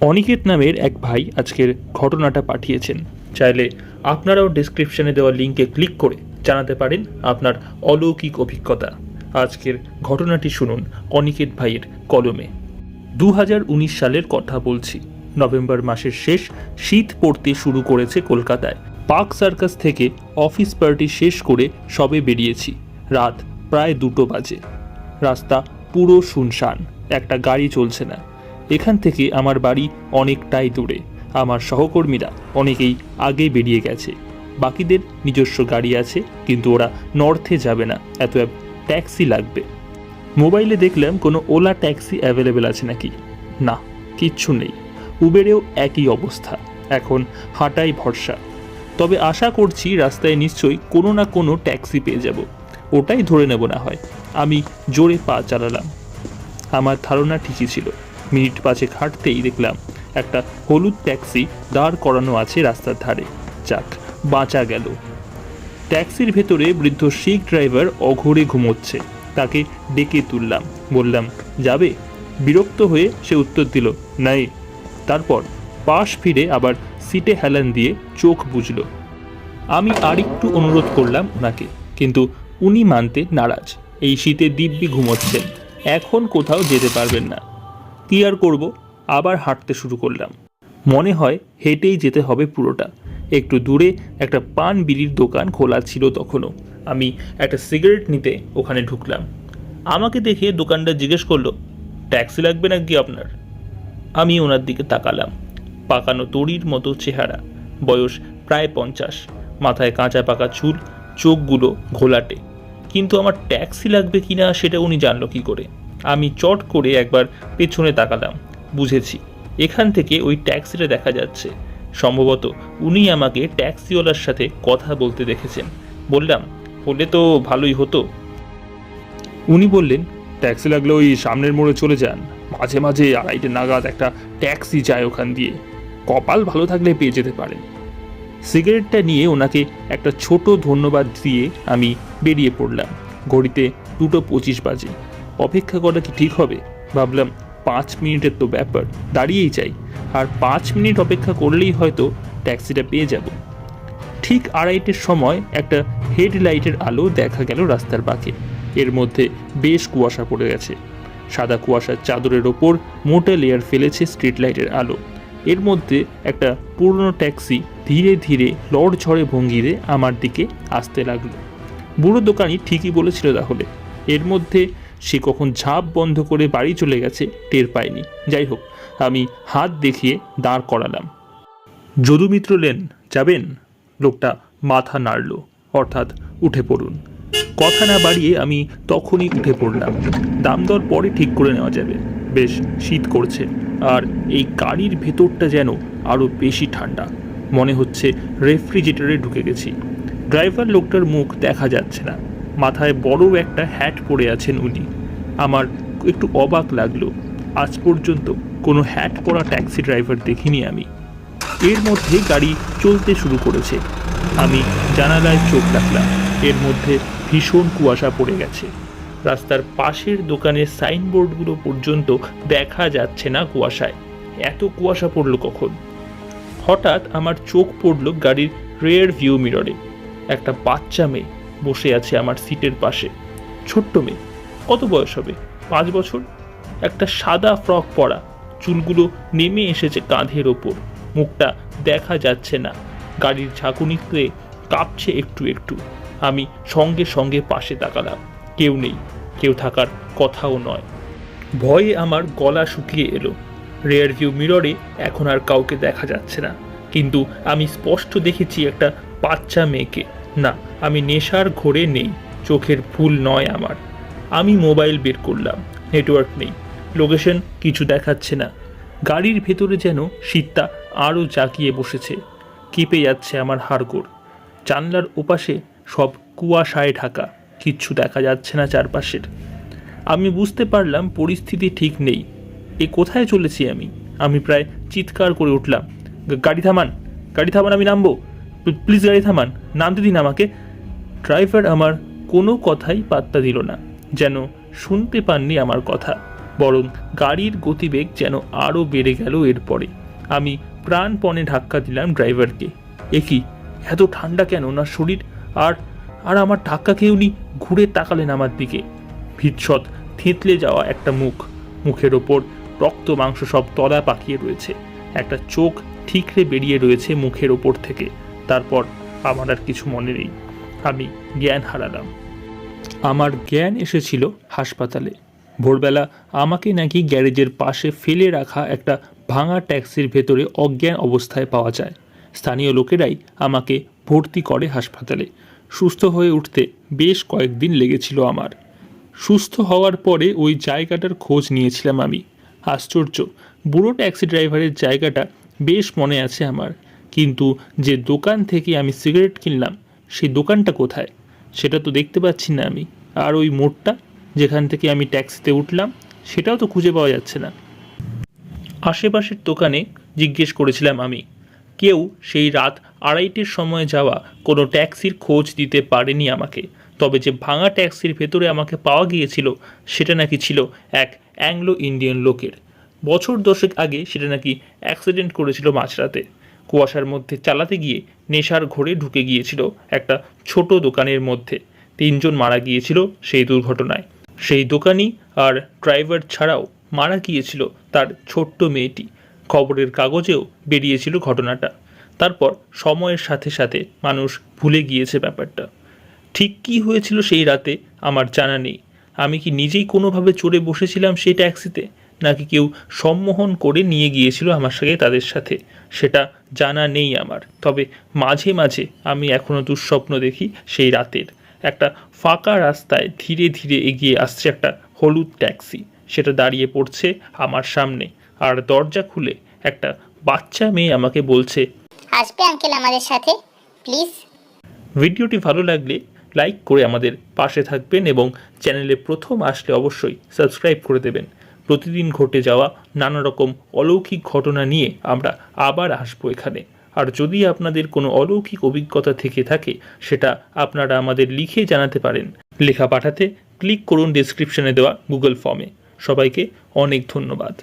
অনিকেত নামের এক ভাই আজকের ঘটনাটা পাঠিয়েছেন। চাইলে আপনারাও ডিসক্রিপশনে দেওয়া লিঙ্কে ক্লিক করে জানাতে পারেন আপনার অলৌকিক অভিজ্ঞতা। আজকের ঘটনাটি শুনুন অনিকেত ভাইয়ের কলমে। দু হাজার উনিশ সালের কথা বলছি। নভেম্বর মাসের শেষ শীত পড়তে শুরু করেছে কলকাতায়। পার্ক সার্কাস থেকে অফিস পার্টি শেষ করে সবে বেরিয়েছি। রাত প্রায় দুটো বাজে। রাস্তা পুরো শুনশান। একটা গাড়ি চলছে না। এখান থেকে আমার বাড়ি অনেকটাই দূরে। আমার সহকর্মীরা অনেকেই আগে বেরিয়ে গেছে। বাকিদের নিজস্ব গাড়ি আছে, কিন্তু ওরা নর্থে যাবে না। এত ট্যাক্সি লাগবে। মোবাইলে দেখলাম কোনো ওলা ট্যাক্সি অ্যাভেলেবেল আছে নাকি? না, কিচ্ছু নেই। উবেরেও একই অবস্থা। এখন হাঁটাই ভরসা। তবে আশা করছি রাস্তায় নিশ্চয়ই কোনো না কোনো ট্যাক্সি পেয়ে যাব। ওটাই ধরে নেব না হয়। আমি জোরে পা চালালাম। আমার ধারণা ঠিকই ছিল। মিনিট পাঁচেক হাঁটতেই দেখলাম একটা হলুদ ট্যাক্সি দাঁড় করানো আছে রাস্তার ধারে। যাক, বাঁচা গেল। ট্যাক্সির ভেতরে বৃদ্ধ শিখ ড্রাইভার অঘরে ঘুমোচ্ছে। তাকে ডেকে তুললাম। বললাম, যাবে? বিরক্ত হয়ে সে উত্তর দিল, নাই। তারপর পাশ ফিরে আবার সিটে হেলান দিয়ে চোখ বুঝল আমি আরেকটু অনুরোধ করলাম ওনাকে, কিন্তু উনি মানতে নারাজ। এই শীতে দিব্যি ঘুমোচ্ছেন। এখন কোথাও যেতে পারবেন না। কি আর করব, আবার হাঁটতে শুরু করলাম। মনে হয় হেঁটেই যেতে হবে পুরোটা। একটু দূরে একটা পান বিড়ির দোকান খোলা ছিল তখনও। আমি একটা সিগারেট নিতে ওখানে ঢুকলাম। আমাকে দেখে দোকানটা জিজ্ঞেস করল, ট্যাক্সি লাগবে নাকি আপনার? আমি ওনার দিকে তাকালাম। পাকানো তড়ির মতো চেহারা। বয়স প্রায় পঞ্চাশ। মাথায় কাঁচা পাকা চুল, চোখগুলো ঘোলাটে। কিন্তু আমার ট্যাক্সি লাগবে কিনা সেটা উনি জানলো কি করে। আমি চট করে একবার পেছনে তাকালাম, বুঝেছি। এখান থেকে ওই ট্যাক্সিটা দেখা যাচ্ছে। সম্ভবত উনি আমাকে ট্যাক্সিওয়ালার সাথে কথা বলতে দেখেছেন। বললাম, হলে তো ভালোই হতো। উনি বললেন, ট্যাক্সি লাগলে ওই সামনের মোড়ে চলে যান। মাঝে মাঝে আড়াইটে নাগাদ একটা ট্যাক্সি যায় ওখান দিয়ে। কপাল ভালো থাকলে পেয়ে যেতে পারেন। সিগারেটটা নিয়ে ওনাকে একটা ছোট ধন্যবাদ দিয়ে আমি বেরিয়ে পড়লাম। ঘড়িতে দুটো পঁচিশ বাজে। অপেক্ষা করা কি ঠিক হবে? ভাবলাম, পাঁচ মিনিটের তো ব্যাপার, দাঁড়িয়েই যাই। আর পাঁচ মিনিট অপেক্ষা করলেই হয়তো ট্যাক্সিটা পেয়ে যাব। ঠিক আড়াইটের সময় একটা হেডলাইটের আলো দেখা গেল রাস্তার বাঁকে। এর মধ্যে বেশ কুয়াশা পড়ে গেছে। সাদা কুয়াশার চাদরের ওপর মোটা লেয়ার ফেলেছে স্ট্রিট লাইটের আলো। এর মধ্যে একটা পুরনো ট্যাক্সি ধীরে ধীরে লড় ঝড়ে ভঙ্গিতে আমার দিকে আসতে লাগল। বুড়ো দোকানি ঠিকই বলেছিল তাহলে। এর মধ্যে সে কখন ঝাঁপ বন্ধ করে বাড়ি চলে গেছে টের পায়নি। যাই হোক, আমি হাত দেখিয়ে দাঁড় করালাম। যদুমিত্র লেন, যাবেন? লোকটা মাথা নাড়ল, অর্থাৎ উঠে পড়ুন। কথা না বাড়িয়ে আমি তখনই উঠে পড়লাম। দাম দর পরে ঠিক করে নেওয়া যাবে। বেশ, শীত করছে। আর এই গাড়ির ভেতরটা যেন আরও বেশি ঠান্ডা। মনে হচ্ছে রেফ্রিজারেটরে ঢুকে গেছি। ড্রাইভার লোকটার মুখ দেখা যাচ্ছে না। মাথায় বড় একটা হ্যাট পরে আছেন উনি। আমার একটু অবাক লাগল। আজ পর্যন্ত কোনো হ্যাট পরা ট্যাক্সি ড্রাইভার দেখিনি আমি। এর মধ্যে গাড়ি চলতে শুরু করেছে। আমি জানালায় চোখ রাখলাম। এর মধ্যে ভীষণ কুয়াশা পড়ে গেছে। রাস্তার পাশের দোকানের সাইনবোর্ডগুলো পর্যন্ত দেখা যাচ্ছে না কুয়াশায়। এত কুয়াশা পড়ল কখন? হঠাৎ আমার চোখ পড়ল গাড়ির রেয়ার ভিউ মিররে একটা বাচ্চা মেয়ে। বসে আছে আমার সিটের পাশে। ছোট্ট মেয়ে, কত বয়স হবে? পাঁচ বছর? একটা সাদা ফ্রক পরা, চুলগুলো নেমে এসেছে কাঁধের ওপর। মুখটা দেখা যাচ্ছে না। গাড়ির ঝাঁকুনিতে কাঁপছে একটু একটু। আমি সঙ্গে সঙ্গে পাশে তাকালাম। কেউ নেই, কেউ থাকার কথাও নয়। ভয়ে আমার গলা শুকিয়ে এলো। রেয়ার ভিউ মিররে এখন আর কাউকে দেখা যাচ্ছে না। কিন্তু আমি স্পষ্ট দেখেছি একটা বাচ্চা মেয়েকে। না, আমি নেশার ঘোরে নেই, চোখের ভুল নয় আমার। আমি মোবাইল বের করলাম, নেটওয়ার্ক নেই। লোকেশন কিছু দেখাচ্ছে না। গাড়ির ভেতরে যেন শীতটা আরও জাকিয়ে বসেছে। কেঁপে যাচ্ছে আমার হাড়গোড়। জানলার ওপাশে সব কুয়াশায় ঢাকা। কিচ্ছু দেখা যাচ্ছে না চারপাশের। আমি বুঝতে পারলাম পরিস্থিতি ঠিক নেই। এ কোথায় চলেছি আমি? আমি প্রায় চিৎকার করে উঠলাম। গাড়ি থামান গাড়ি থামান, আমি নামবো? প্লিজ গাড়ি থামান। নামতে দিন আমাকে। ড্রাইভার আমার কোনো কথাই পাত্তা দিল না, যেন শুনতে পাননি আমার কথা, বরং গাড়ির গতিবেগ যেন আরও বেড়ে গেল এরপরে। আমি প্রাণপণে ধাক্কা দিলাম ড্রাইভারকে। এ কি, এত ঠান্ডা কেন? ওনার শরীর? আর আর আমার ধাক্কা খেয়ে উনি ঘুরে তাকালেন আমার দিকে। ভিৎসত থেঁতলে যাওয়া একটা মুখ। মুখের ওপর রক্ত মাংস সব তলা পাকিয়ে রয়েছে। একটা চোখ ঠিকরে বেরিয়ে রয়েছে মুখের ওপর থেকে। তারপর আমার আর কিছু মনে নেই। আমি জ্ঞান হারালাম। আমার জ্ঞান এসেছিল হাসপাতালে। ভোরবেলা আমাকে নাকি গ্যারেজের পাশে ফেলে রাখা একটা ভাঙা ট্যাক্সির ভেতরে অজ্ঞান অবস্থায় পাওয়া যায়। স্থানীয় লোকেরাই আমাকে ভর্তি করে হাসপাতালে। সুস্থ হয়ে উঠতে বেশ কয়েকদিন লেগেছিল আমার। সুস্থ হওয়ার পরে ওই জায়গাটার খোঁজ নিয়েছিলাম আমি। আশ্চর্য, বুড়ো ট্যাক্সি ড্রাইভারের জায়গাটা বেশ মনে আছে আমার। কিন্তু যে দোকান থেকে আমি সিগারেট কিনলাম, সেই দোকানটা কোথায়? সেটা তো দেখতে পাচ্ছি না আমি। আর ওই মোড়টা যেখান থেকে আমি ট্যাক্সিতে উঠলাম, সেটাও তো খুঁজে পাওয়া যাচ্ছে না। আশেপাশের দোকানে জিজ্ঞেস করেছিলাম আমি, কেউ সেই রাত আড়াইটের সময় যাওয়া কোনো ট্যাক্সির খোঁজ দিতে পারেনি আমাকে, তবে যে ভাঙা ট্যাক্সির ভেতরে আমাকে পাওয়া গিয়েছিল, সেটা নাকি ছিল এক অ্যাংলো ইন্ডিয়ান লোকের। বছর দশেক আগে সেটা নাকি অ্যাক্সিডেন্ট করেছিল মাঝরাতে। কুয়াশার মধ্যে চালাতে গিয়ে নেশার ঘোরে ঢুকে গিয়েছিল একটা ছোট দোকানের মধ্যে। তিনজন মারা গিয়েছিল সেই দুর্ঘটনায়। সেই দোকানি আর ড্রাইভার ছাড়াও মারা গিয়েছিল তার ছোট্ট মেয়েটি। খবরের কাগজেও বেরিয়েছিল ঘটনাটা। তারপর সময়ের সাথে সাথে মানুষ ভুলে গিয়েছে ব্যাপারটা। ঠিক কী হয়েছিল সেই রাতে আমার জানা নেই। আমি কি নিজেই কোনোভাবে চড়ে বসেছিলাম সেই ট্যাক্সিতে? নাকি কেউ সম্মোহন করে নিয়ে গিয়েছিল আমার সঙ্গে তাদের সাথে। সেটা জানা নেই আমার। তবে মাঝে মাঝে আমি এখনও দুঃস্বপ্ন দেখি সেই রাতের। একটা ফাঁকা রাস্তায় ধীরে ধীরে এগিয়ে আসছে একটা হলুদ ট্যাক্সি। সেটা দাঁড়িয়ে পড়ছে আমার সামনে। আর দরজা খুলে একটা বাচ্চা মেয়ে আমাকে বলছে আসবে আঙ্কেল আমাদের সাথে? প্লিজ? ভিডিওটি ভালো লাগলে লাইক করে আমাদের পাশে থাকবেন এবং চ্যানেলে প্রথম আসলে অবশ্যই সাবস্ক্রাইব করে দেবেন। প্রতিদিন ঘটে যাওয়া নানা রকম অলৌকিক ঘটনা নিয়ে আমরা আবার আসব এখানে। আর যদি আপনাদের কোনো অলৌকিক অভিজ্ঞতা থেকে থাকে, সেটা আপনারা আমাদের লিখে জানাতে পারেন। লেখা পাঠাতে ক্লিক করুন ডিসক্রিপশনে দেওয়া গুগল ফর্মে সবাইকে অনেক ধন্যবাদ।